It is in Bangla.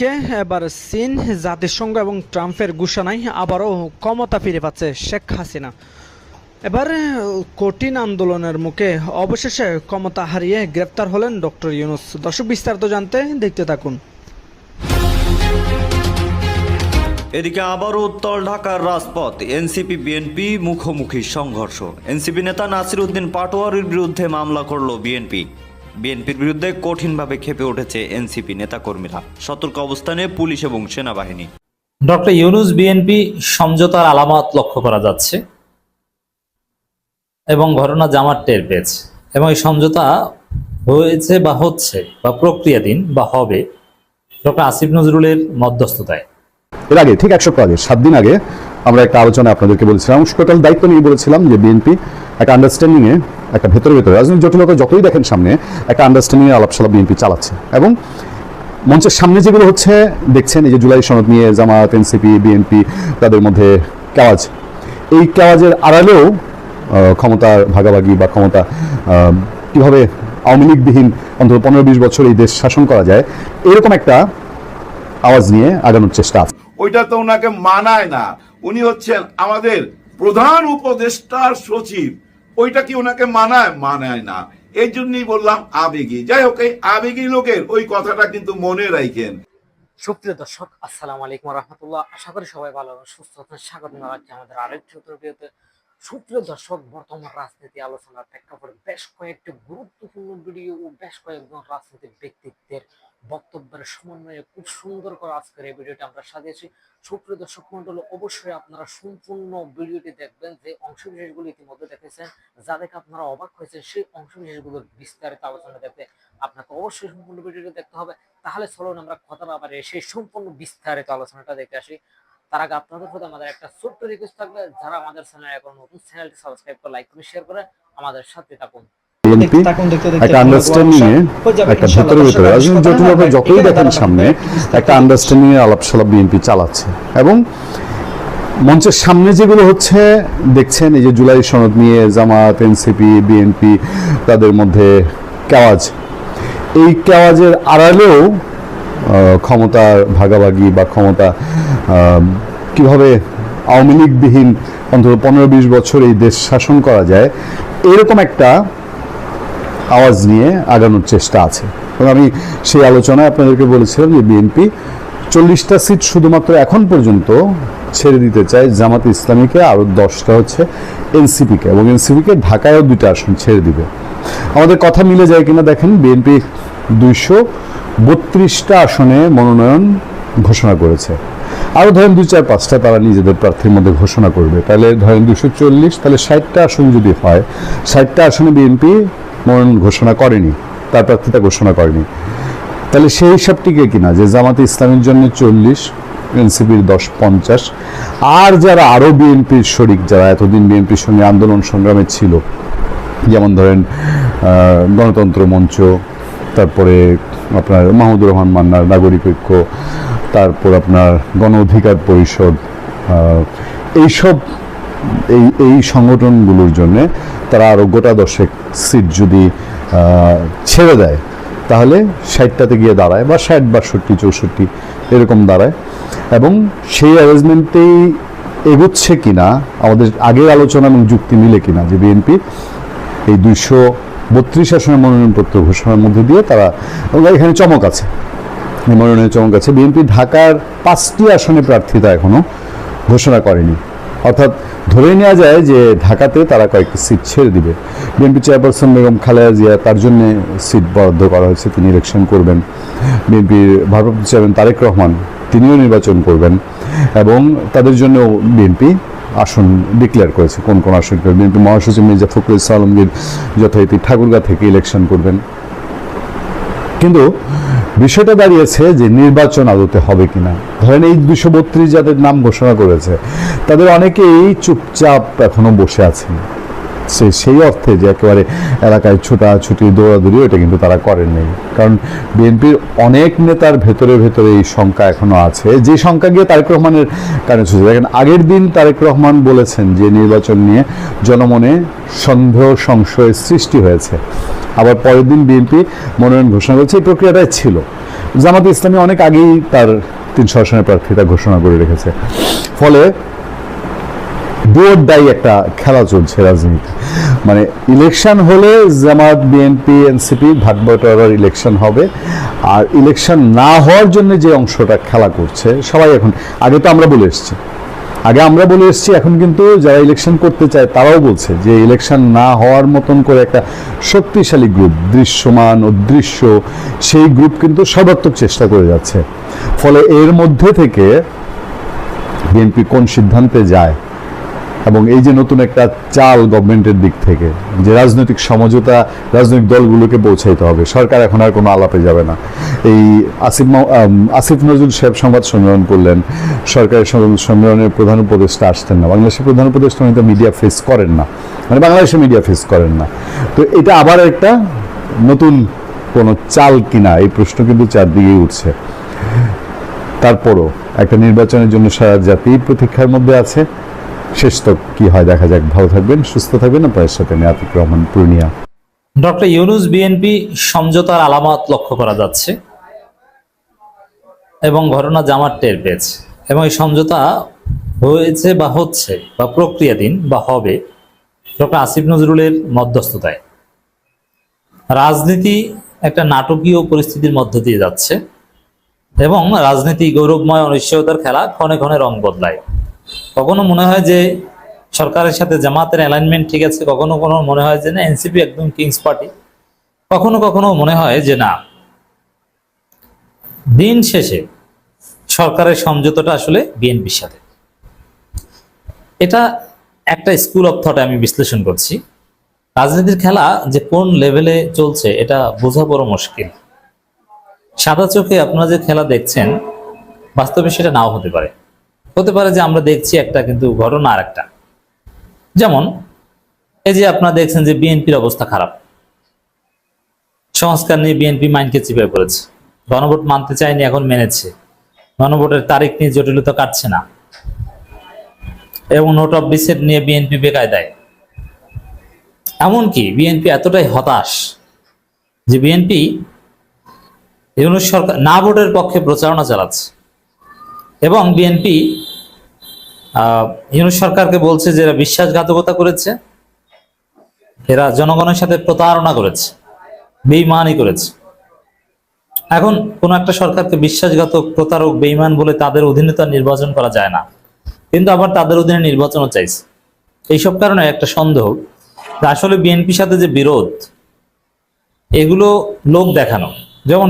অন্যদিকে এবার চীন, জাতিসংঘ এবং ট্রাম্পের ঘোষণায় আবারও ক্ষমতা ফিরে পাচ্ছে শেখ হাসিনা। এবার কঠিন আন্দোলনের মুখে অবশেষে ক্ষমতা হারিয়ে গ্রেপ্তার হলেন ডক্টর ইউনুস। দর্শক, বিস্তারিত জানতে দেখতে থাকুন। এদিকে আবারও উত্তর ঢাকার রাজপথ, এনসিপি, বিএনপি মুখোমুখি সংঘর্ষ। এনসিপি নেতা নাসির উদ্দিন পাটোয়ারির বিরুদ্ধে মামলা করল বিএনপি। বিএনপির বিরুদ্ধে কঠিনভাবে খেপে উঠেছে এনসিপি নেতাকর্মীরা। সতর্ক অবস্থানে পুলিশ এবং সেনাবাহিনী। ডক্টর ইউনুস বিএনপি সমঝোতার আলামত লক্ষ্য করা যাচ্ছে এবং ঘটনা জামার টের পেয়েছে এবং এই সমঝোতা হয়েছে বা হচ্ছে বা প্রক্রিয়াধীন বা হবে ডক্টর আসিফ নজরুলের মধ্যস্থতায়। এর আগে ঠিক এক সপ্তাহ আগে সাত দিন আগে আমরা একটা আলোচনা আপনাদেরকে বলেছিলাম টোটাল দায়িত্ব নিয়ে বলেছিলাম যে বিএনপি একটা আন্ডারস্ট্যান্ডিং এ একটা ভেতরে ভেতরে। রাজনৈতিক জটিলতা যতই দেখেন সামনে, একটা আন্ডারস্ট্যান্ডিং এর আলাপসালা বিএনপি চালাচ্ছে। এবং মঞ্চের সামনে যেগুলো হচ্ছে, দেখছেন এই যে জুলাই সনদ নিয়ে জামাত এনসিপি, বিএনপি, তাদের মধ্যে কাওয়াজ। এই কাওয়াজের আড়ালেও ক্ষমতার ভাগাভাগি বা ক্ষমতা কীভাবে আওয়ামী লীগবিহীন অন্তত পনেরো বিশ বছর এই দেশ শাসন করা যায়, এরকম একটা আওয়াজ নিয়ে আগানোর চেষ্টা আছে। ওইটা তো ওনাকে মানায় না। উনি হচ্ছেন আমাদের প্রধান উপদেষ্টার সচিব। ওইটা কি ওনাকে মানায়? মানায় না। এই জন্যই বললাম আবেগী। যাই হোক, এই আবেগী লোকের ওই কথাটা কিন্তু মনে রাখেন। সুপ্রিয় দর্শক, আসসালামু আলাইকুম রহমতুল্লাহ। আশা করি সবাই ভালো সুস্থ আছেন। স্বাগত জানাচ্ছি আমাদের আরেকটি ভিডিওতে। সুপ্রিয় দর্শক, বর্তমান রাজনীতি আলোচনার প্রেক্ষাপটে বেশ কয়েকটি গুরুত্বপূর্ণ ভিডিও ও বেশ কয়েকজন রাজনৈতিক ব্যক্তিত্বের বক্তব্যের সমন্বয়ে খুব সুন্দর করে আজকের এই ভিডিওটি আমরা সাজিয়েছি। সুপ্রিয় দর্শক মন্ডল, অবশ্যই আপনারা সম্পূর্ণ ভিডিওটি দেখবেন, যে অংশ বিশেষগুলো ইতিমধ্যে দেখেছেন। যা দেখে আপনারা অবাক হয়েছেন, সেই অংশ বিশেষগুলোর বিস্তারিত আলোচনা দেখতে আপনাকে অবশ্যই সম্পূর্ণ ভিডিওটি দেখতে হবে। তাহলে চলুন আমরা কথা না বাড়িয়ে সেই সম্পূর্ণ বিস্তারিত আলোচনাটা দেখে আসি। তার আগে আপনাদের প্রতি আমাদের একটা ছোট্ট রিকোয়েস্ট থাকবে যারা আমাদের চ্যানেল এখন নতুন চ্যানেলটি সাবস্ক্রাইব করে লাইক করে শেয়ার করে আমাদের সাথে থাকুন। বিএনপি একটা আন্ডারস্ট্যান্ডিং এ একটা ভেতরে ভেতরে রাজনৈতিক জটিলতা যতই দেখেন সামনে একটা আন্ডারস্ট্যান্ডিং এর আলাপসালা বিএনপি চালাচ্ছে। এবং মঞ্চের সামনে যেগুলো হচ্ছে দেখছেন এই যে জুলাই সনদ নিয়ে জামাত এনসিপি বিএনপি তাদের মধ্যে কেওয়াজ। এই কেওয়াজের আড়ালেও আহ, ক্ষমতার ভাগাভাগি বা ক্ষমতা আহ, কীভাবে আওয়ামী লীগবিহীন অন্তত পনেরো বিশ বছর এই দেশ শাসন করা যায়, এরকম একটা আওয়াজ নিয়ে আগানোর চেষ্টা আছে। এবং আমি সেই আলোচনায় আপনাদেরকে বলেছিলাম যে বিএনপি চল্লিশটা সিট শুধুমাত্র এখন পর্যন্ত ছেড়ে দিতে চায় জামাত ইসলামীকে, আরও দশটা হচ্ছে এনসিপিকে এবং এনসিপিকে ঢাকায়ও দুইটা আসন ছেড়ে দিবে। আমাদের কথা মিলে যায় কিনা দেখেন বিএনপি দুইশো বত্রিশটা আসনে মনোনয়ন ঘোষণা করেছে। আরও ধরেন দুই চার পাঁচটা তারা নিজেদের প্রার্থীর মধ্যে ঘোষণা করবে। তাহলে ধরেন দুশো চল্লিশ, তাহলে ষাটটা আসন যদি হয়, ষাটটা আসনে বিএনপি মনোনয়ন ঘোষণা করেনি, তার প্রার্থিতা ঘোষণা করেনি। তাহলে সেই হিসাবটিকে কিনা যে জামাতে ইসলামের জন্য চল্লিশ, এনসিপির দশ, পঞ্চাশ, আর যারা আরও বিএনপির শরিক, যারা এতদিন বিএনপির সঙ্গে আন্দোলন সংগ্রামে ছিল, যেমন ধরেন গণতন্ত্র মঞ্চ, তারপরে আপনার মাহমুদুর রহমান মান্নার নাগরিক ঐক্য তারপর আপনার গণ অধিকার পরিষদ এইসব, এই এই সংগঠনগুলোর জন্য তারা আরও গোটা দশেক সিট যদি ছেড়ে দেয়, তাহলে ষাটটাতে গিয়ে দাঁড়ায় বা ষাট, বাষট্টি, চৌষট্টি এরকম দাঁড়ায়। এবং সেই অ্যারেঞ্জমেন্টেই এগোচ্ছে কিনা, আমাদের আগের আলোচনা এবং যুক্তি মিলে কিনা যে বিএনপি, এই দুইশো বত্রিশ আসনের মনোনয়নপত্র ঘোষণার মধ্যে দিয়ে তারা এখানে চমক আছে। এই মনোনয়নের চমক আছে বিএনপি ঢাকার পাঁচটি আসনে প্রার্থিতা এখনও ঘোষণা করেনি। অর্থাৎ ধরে নেওয়া যায় যে ঢাকাতে তারা কয়েকটি সিট ছেড়ে দিবে। বিএনপি চেয়ারপারসন বেগম খালেদা জিয়া তার জন্য সিট বরাদ্দ করা হয়েছে, তিনি ইলেকশন করবেন। বিএনপির ভারপ্রাপ্ত চেয়ারম্যান তারেক রহমান, তিনিও নির্বাচন করবেন। এবং তাদের জন্য বিএনপি আসন ডিক্লেয়ার করেছে। কোন কোন আসন বিএনপি মহাসচিব মির্জা ফখরুল আলমগীর যথারীতি ঠাকুরগা থেকে ইলেকশন করবেন। কিন্তু বিষয়টা দাঁড়িয়েছে যে নির্বাচন আদতে হবে কিনা। ধরেন এই দুশো বত্রিশ যাদের নাম ঘোষণা করেছে, তাদের অনেকেই চুপচাপ এখনও বসে আছেন। সে সেই অর্থে যে একেবারে এলাকায় ছোটাছুটি দৌড়াদৌড়ি ওটা কিন্তু তারা করেননি। কারণ বিএনপির অনেক নেতার ভেতরে ভেতরে এই শঙ্কা এখনও আছে। যে শঙ্কা গিয়ে তারেক রহমানের কারণে ছুটে দেখেন, আগের দিন তারেক রহমান বলেছেন যে নির্বাচন নিয়ে জনমনে সন্দেহ, সংশয়ের সৃষ্টি হয়েছে। আবার পরের দিন বিএনপি মনোনয়ন ঘোষণা করেছে। এই প্রক্রিয়াটাই ছিল। জামাত ইসলামী অনেক আগেই তার তিনশো আসনের প্রার্থিতা ঘোষণা করে রেখেছে। ফলে ডুয়োর ডাই একটা খেলা চলছে রাজনীতি। মানে ইলেকশন হলে জামাত বিএনপি এনসিপি ভাগ বটোয়ারার ইলেকশন হবে। আর ইলেকশন না হওয়ার জন্য যে অংশটা খেলা করছে, সবাই এখন, আগে তো আমরা বলে এসেছি। আগে আমরা বলে এসেছি, এখন কিন্তু যারা ইলেকশন করতে চায় তারাও বলছে যে ইলেকশন না হওয়ার মতন করে একটা শক্তিশালী গ্রুপ দৃশ্যমান, অদৃশ্য, সেই গ্রুপ কিন্তু সর্বাত্মক চেষ্টা করে যাচ্ছে। ফলে এর মধ্যে থেকে বিএনপি কোন সিদ্ধান্তে যায় এবং এই যে নতুন একটা চাল গভর্নমেন্টের দিক থেকে, যে রাজনৈতিক সমঝোতা, রাজনৈতিক দলগুলোকে পৌঁছাইতে হবে। সরকার এখন আর কোনো আলাপে যাবে না। এই আসিফ আসিফ নজরুল সাহেব সংবাদ সম্মেলন করলেন। সরকারের সম্মেলনের প্রধান উপদেষ্টা আসতেন না। বাংলাদেশের প্রধান উপদেষ্টা উনি তো মিডিয়া ফেস করেন না। মানে বাংলাদেশে মিডিয়া ফেস করেন না। তো এটা আবার একটা নতুন কোনো চাল কিনা, এই প্রশ্ন কিন্তু চারদিকেই উঠছে। তারপরও একটা নির্বাচনের জন্য সারা জাতি প্রতীক্ষার মধ্যে আছে। শেষ তো কি হয়, দেখা যাক। ভালো থাকবেন, সুস্থ থাকবেন। আপনার সাথে নিয়াতিক রহমান, পূর্ণিয়া। ডক্টর ইউনুস বিএনপি সমঝোতার আলামত লক্ষ্য করা যাচ্ছে এবং ঘটনা জামার টের পেয়েছে এবং এই সমঝোতা হয়েছে বা হচ্ছে বা প্রক্রিয়াধীন বা হবে ডক্টর আসিফ নজরুলের মধ্যস্থতায়। রাজনীতি একটা নাটকীয় পরিস্থিতির মধ্য দিয়ে যাচ্ছে এবং রাজনীতি গৌরবময় অনিশ্চয়তার খেলা ক্ষণে ক্ষণে রং বদলায়। কখনো মনে হয় যে সরকারের সাথে জামাতের অ্যালাইনমেন্ট ঠিক আছে? কখনো কোনো মনে হয় যে না এনসিপি একদম কিংস পার্টি কখনো কখনো মনে হয় যে না। দিন শেষে সরকারের সমঝোতাটা আসলে বিএনপির সাথে। এটা একটা স্কুল অফ থটে আমি বিশ্লেষণ করছি। রাজনীতির খেলা যে কোন লেভেলে চলছে, এটা বোঝা বড় মুশকিল। সাদা চোখে আপনারা যে খেলা দেখছেন, বাস্তবে সেটা নাও হতে পারে। হতে পারে যে আমরা দেখছি একটা কিন্তু ঘটনা আর একটা যেমন, এই যে আপনারা দেখছেন যে বিএনপির অবস্থা খারাপ। সংস্কার নিয়ে বিএনপি মাইন্ডকে চিপে পড়েছে। গণভোট মানতে চায়নি, এখন মেনেছে। গণভোটের তারিখ নিয়ে জটিলতা কাটছে না। এবং নোট অফ ডিসেট নিয়ে বিএনপি বেকায় দেয় এমনকি বিএনপি এতটাই হতাশ যে বিএনপি সরকার না ভোটের পক্ষে প্রচারণা চালাচ্ছে। এবং বিএনপি ইউনুস সরকারকে বলছে যে এরা বিশ্বাসঘাতকতা করেছে, এরা জনগণের সাথে প্রতারণা করেছে, বেইমানি করেছে। এখন কোন একটা সরকারকে বিশ্বাসঘাতক, প্রতারক, বেইমান বলে তাদের অধীনে তো নির্বাচন করা যায় না। কিন্তু আবার তাদের অধীনে নির্বাচনও চাইছে। এইসব কারণে একটা সন্দেহ আসলে বিএনপির সাথে যে বিরোধ, এগুলো লোক দেখানো। যেমন